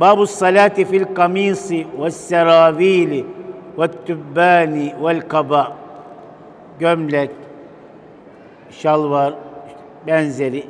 Babu salati fil kamisi ve seravili ve tübbani vel kaba gömlek, şalvar, benzeri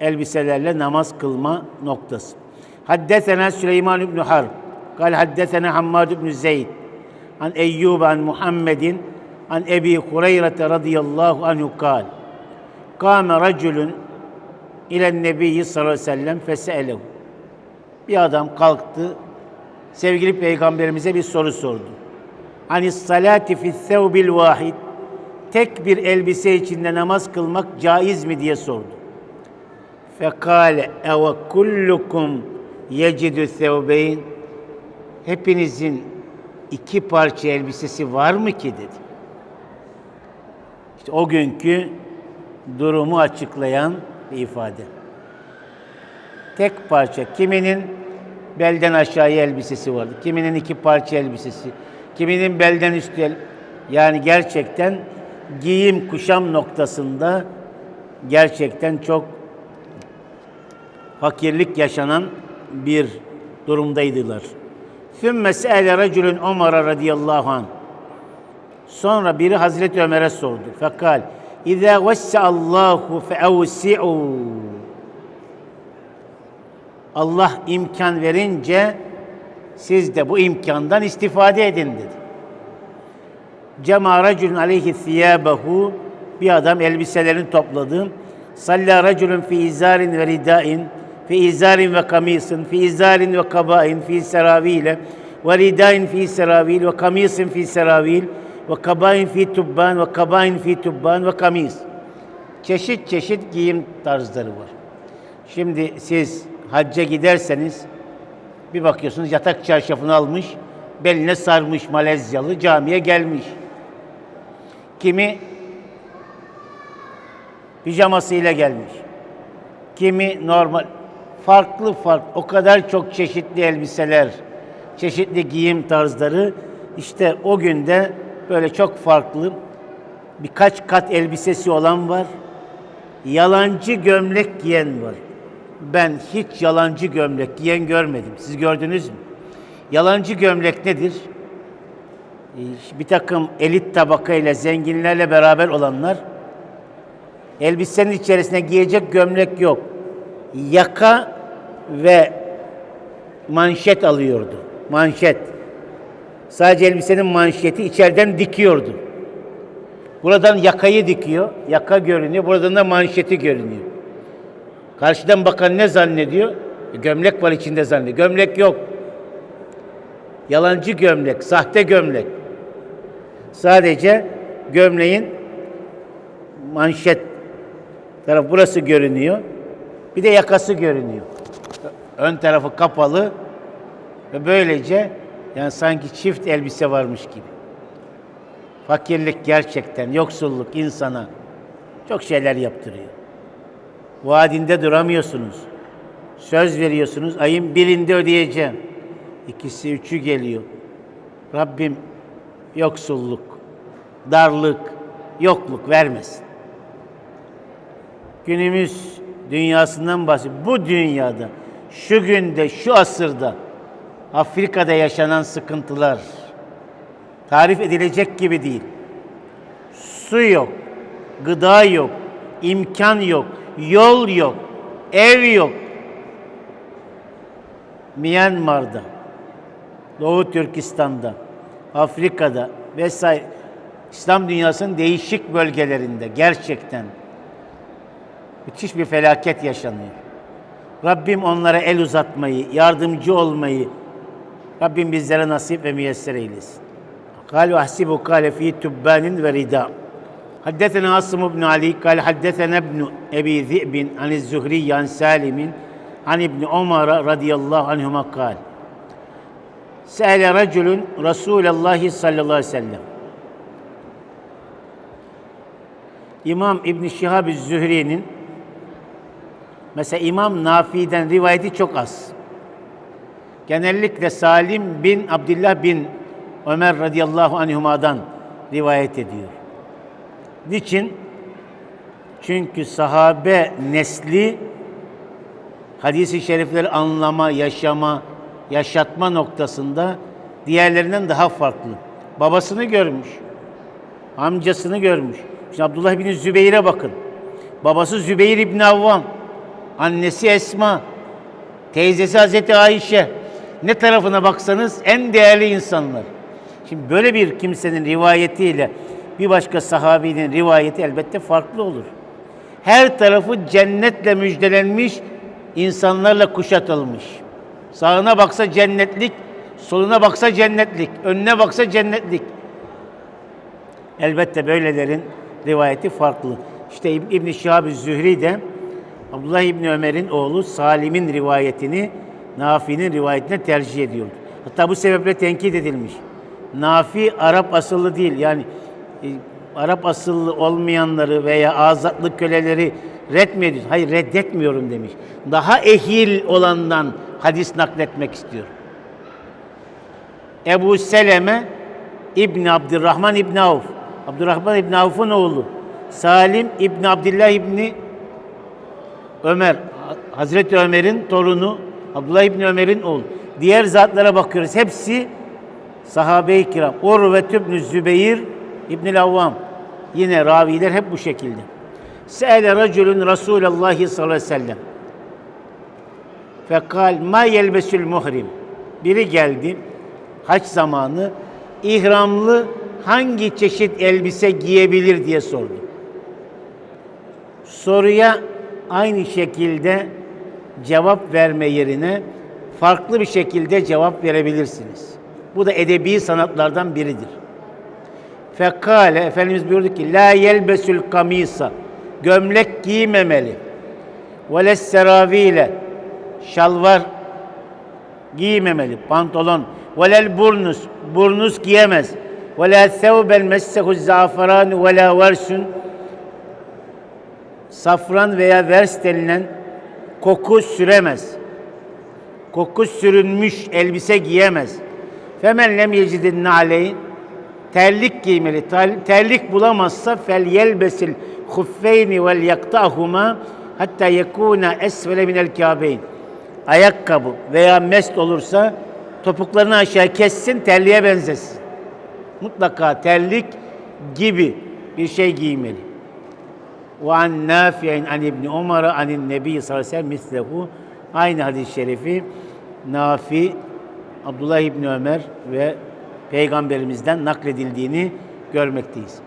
elbiselerle namaz kılma noktası. Haddesena Süleyman İbni Harb. Kal haddesena Hammad İbni Zeyd. An Eyyub an Muhammedin an Ebi Hureyre radıyallahu anhu kal. Kâme racülün ile Nebi sallallahu aleyhi ve sellem feselehu bir adam kalktı sevgili peygamberimize bir soru sordu. Hani salati fi thawbil vahid tek bir elbise içinde namaz kılmak caiz mi diye sordu. Fekale eve kullukum yecidü thevbeyn hepinizin iki parça elbisesi var mı ki dedi. İşte o günkü durumu açıklayan bir ifade. Tek parça. Kiminin belden aşağıya elbisesi vardı. Kiminin iki parça elbisesi. Kiminin belden üstü el... Yani gerçekten giyim kuşam noktasında gerçekten çok fakirlik yaşanan bir durumdaydılar. Sümme se'ele reculun Ömer'e radıyallahu anh. Sonra biri Hazreti Ömer'e sordu. Fekal, İzâ vesseallahu feevsi'û. Allah imkan verince siz de bu imkandan istifade edin dedi. Cema raculun aleyhi thiyabehu bir adam elbiselerini topladı. Salla raculun fi izarin ve ridain fi izarin ve kamisin fi izarin ve kabain fi seravile ve ridain fi seravil ve kamisin fi seravil ve kabain fi tubban ve kabain fi tubban ve kamis. Çeşit çeşit giyim tarzları var. Şimdi siz hacca giderseniz bir bakıyorsunuz yatak çarşafını almış, beline sarmış Malezyalı camiye gelmiş. Kimi pijamasıyla gelmiş. Kimi normal farklı farklı o kadar çok çeşitli elbiseler, çeşitli giyim tarzları işte o günde böyle çok farklı birkaç kat elbisesi olan var. Yalancı gömlek giyen var. Ben hiç yalancı gömlek giyen görmedim. Siz gördünüz mü? Yalancı gömlek nedir? Ee, Bir takım elit tabakayla, zenginlerle beraber olanlar elbisenin içerisine giyecek gömlek yok. Yaka ve manşet alıyordu. Manşet. Sadece elbisenin manşeti içeriden dikiyordu. Buradan yakayı dikiyor. Yaka görünüyor. Buradan da manşeti görünüyor. Karşıdan bakan ne zannediyor? Gömlek var içinde zannediyor. Gömlek yok. Yalancı gömlek, sahte gömlek. Sadece gömleğin manşet taraf burası görünüyor. Bir de yakası görünüyor. Ön tarafı kapalı ve böylece yani sanki çift elbise varmış gibi. Fakirlik gerçekten, yoksulluk insana çok şeyler yaptırıyor. Vaadinde duramıyorsunuz. Söz veriyorsunuz, ayın birinde ödeyeceğim. İkisi, üçü geliyor. Rabbim yoksulluk, darlık, yokluk vermesin. Günümüz dünyasından bahsediyor. Bu dünyada, şu günde, şu asırda Afrika'da yaşanan sıkıntılar tarif edilecek gibi değil. Su yok, gıda yok, imkan yok, yol yok, ev yok. Myanmar'da, Doğu Türkistan'da, Afrika'da vesaire İslam dünyasının değişik bölgelerinde gerçekten müthiş bir felaket yaşanıyor. Rabbim onlara el uzatmayı, yardımcı olmayı Rabbim bizlere nasip ve müyesser eylesin. Kalu ahsibu kale fi tubbanin ve rida. حدثنا عاصم بن علي قال حدثنا ابن أبي ذئب عن الزهري عن سالم عن ابن عمر رضي الله عنهما قال سأل رجل رسول الله صلى الله عليه وسلم İmam İbn Şihab Zühri'nin mesela İmam Nafi'den rivayeti çok az. Genellikle Salim bin Abdullah bin Ömer radıyallahu anhuma'dan rivayet ediyor. Niçin? Çünkü sahabe nesli hadisi şerifleri anlama, yaşama, yaşatma noktasında diğerlerinden daha farklı. Babasını görmüş, amcasını görmüş. Şimdi Abdullah bin Zübeyir'e bakın. Babası Zübeyir İbni Avvam, annesi Esma, teyzesi Hazreti Ayşe. Ne tarafına baksanız en değerli insanlar. Şimdi böyle bir kimsenin rivayetiyle bir başka sahabinin rivayeti elbette farklı olur. Her tarafı cennetle müjdelenmiş, insanlarla kuşatılmış. Sağına baksa cennetlik, soluna baksa cennetlik, önüne baksa cennetlik. Elbette böylelerin rivayeti farklı. İşte İb- İbn-i Şihab-ı Zühri de Abdullah İbni Ömer'in oğlu Salim'in rivayetini Nafi'nin rivayetine tercih ediyordu. Hatta bu sebeple tenkit edilmiş. Nafi Arap asıllı değil. Yani Arap asıllı olmayanları veya azatlı köleleri red? Hayır reddetmiyorum demiş. Daha ehil olandan hadis nakletmek istiyor. Ebu Seleme İbni Abdurrahman İbni Avf. Abdurrahman İbni Avf'ın oğlu. Salim İbni Abdullah İbni Ömer. Hazreti Ömer'in torunu. Abdullah İbni Ömer'in oğlu. Diğer zatlara bakıyoruz. Hepsi sahabe-i kiram. Urvet İbni Zübeyir İbni Avvam. Yine raviler hep bu şekilde. Se'ele racülün Resulallah sallallahu aleyhi ve sellem. Fekal ma yelbesül muhrim. Biri geldi haç zamanı ihramlı hangi çeşit elbise giyebilir diye sordu. Soruya aynı şekilde cevap verme yerine farklı bir şekilde cevap verebilirsiniz. Bu da edebi sanatlardan biridir. Fekale Efendimiz buyurdu ki la yelbesül kamisa gömlek giymemeli. Ve lesseravile şalvar giymemeli. Pantolon. Velel burnus. Burnus giyemez. Ve la thevbel messehu zaferan ve la versun. Safran veya vers denilen koku süremez. Koku sürünmüş elbise giyemez. Femen lem yecidin naleyn terlik giymeli. Ter- Terlik bulamazsa fel yelbesil huffeyni vel yaktahuma hatta yekuna esfele minel kâbeyn. Ayakkabı veya mest olursa topuklarını aşağı kessin, terliğe benzesin. Mutlaka terlik gibi bir şey giymeli. Ve an Nafi'in an İbni Umar'a anin Nebi sallallahu aleyhi ve sellem. Aynı hadis-i şerifi Nafi, Abdullah İbni Ömer ve Peygamberimizden nakledildiğini görmekteyiz.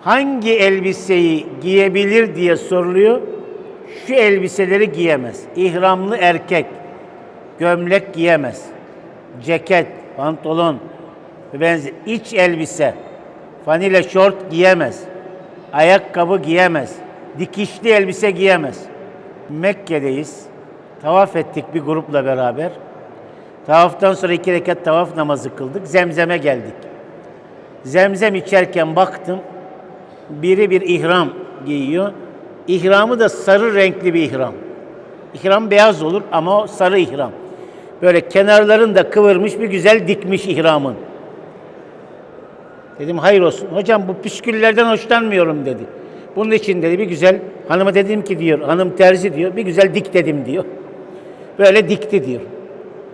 Hangi elbiseyi giyebilir diye soruluyor. Şu elbiseleri giyemez. İhramlı erkek gömlek giyemez. Ceket, pantolon ve benzer iç elbise, fanile şort giyemez. Ayakkabı giyemez. Dikişli elbise giyemez. Mekke'deyiz. Tavaf ettik bir grupla beraber. Tavaftan sonra iki rekat tavaf namazı kıldık. Zemzem'e geldik. Zemzem içerken baktım. Biri bir ihram giyiyor. İhramı da sarı renkli bir ihram. İhram beyaz olur ama o sarı ihram. Böyle kenarlarını da kıvırmış bir güzel dikmiş ihramın. Dedim hayır olsun. Hocam bu püsküllerden hoşlanmıyorum dedi. Bunun için dedi bir güzel hanıma dedim ki diyor hanım terzi diyor bir güzel dik dedim diyor. Böyle dikti diyor.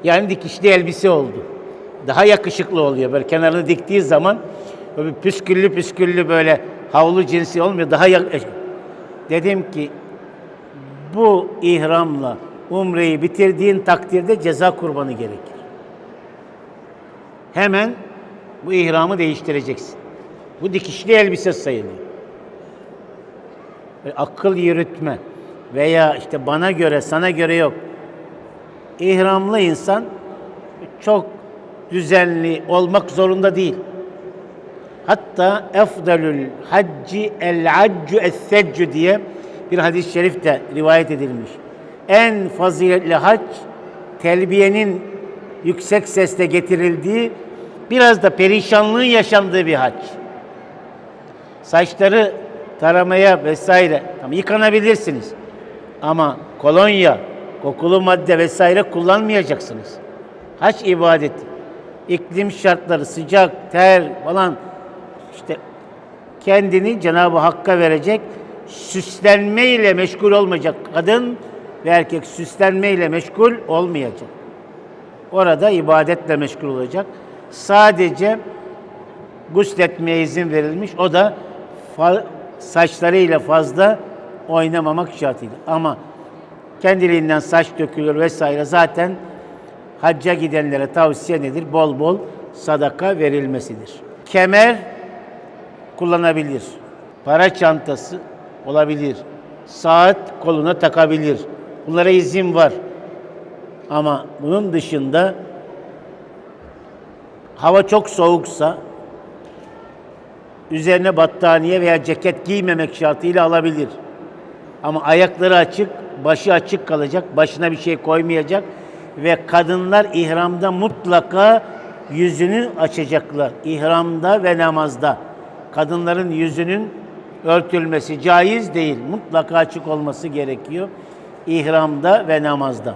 Yani dikişli elbise oldu. Daha yakışıklı oluyor böyle kenarını diktiği zaman böyle püsküllü püsküllü böyle havlu cinsi olmuyor. Daha yak- Dedim ki bu ihramla umreyi bitirdiğin takdirde ceza kurbanı gerekir. Hemen bu ihramı değiştireceksin. Bu dikişli elbise sayılıyor. Böyle akıl yürütme veya işte bana göre sana göre yok. İhramlı insan çok düzenli olmak zorunda değil. Hatta efdalül hacci el accu es seccu diye bir hadis-i şerif de rivayet edilmiş. En faziletli hac telbiyenin yüksek sesle getirildiği biraz da perişanlığın yaşandığı bir hac. Saçları taramaya vesaire tam yıkanabilirsiniz. Ama kolonya, kokulu madde vesaire kullanmayacaksınız. Hac ibadeti. İklim şartları, sıcak, ter falan işte kendini Cenab-ı Hakk'a verecek, süslenmeyle meşgul olmayacak kadın ve erkek süslenmeyle meşgul olmayacak. Orada ibadetle meşgul olacak. Sadece gusletmeye izin verilmiş. O da fa- saçlarıyla fazla oynamamak şartıyla. Ama kendiliğinden saç dökülür vesaire zaten hacca gidenlere tavsiye nedir? Bol bol sadaka verilmesidir. Kemer kullanabilir. Para çantası olabilir. Saat koluna takabilir. Bunlara izin var. Ama bunun dışında hava çok soğuksa üzerine battaniye veya ceket giymemek şartıyla alabilir. Ama ayakları açık, başı açık kalacak, başına bir şey koymayacak ve kadınlar ihramda mutlaka yüzünü açacaklar. İhramda ve namazda kadınların yüzünün örtülmesi caiz değil. Mutlaka açık olması gerekiyor ihramda ve namazda.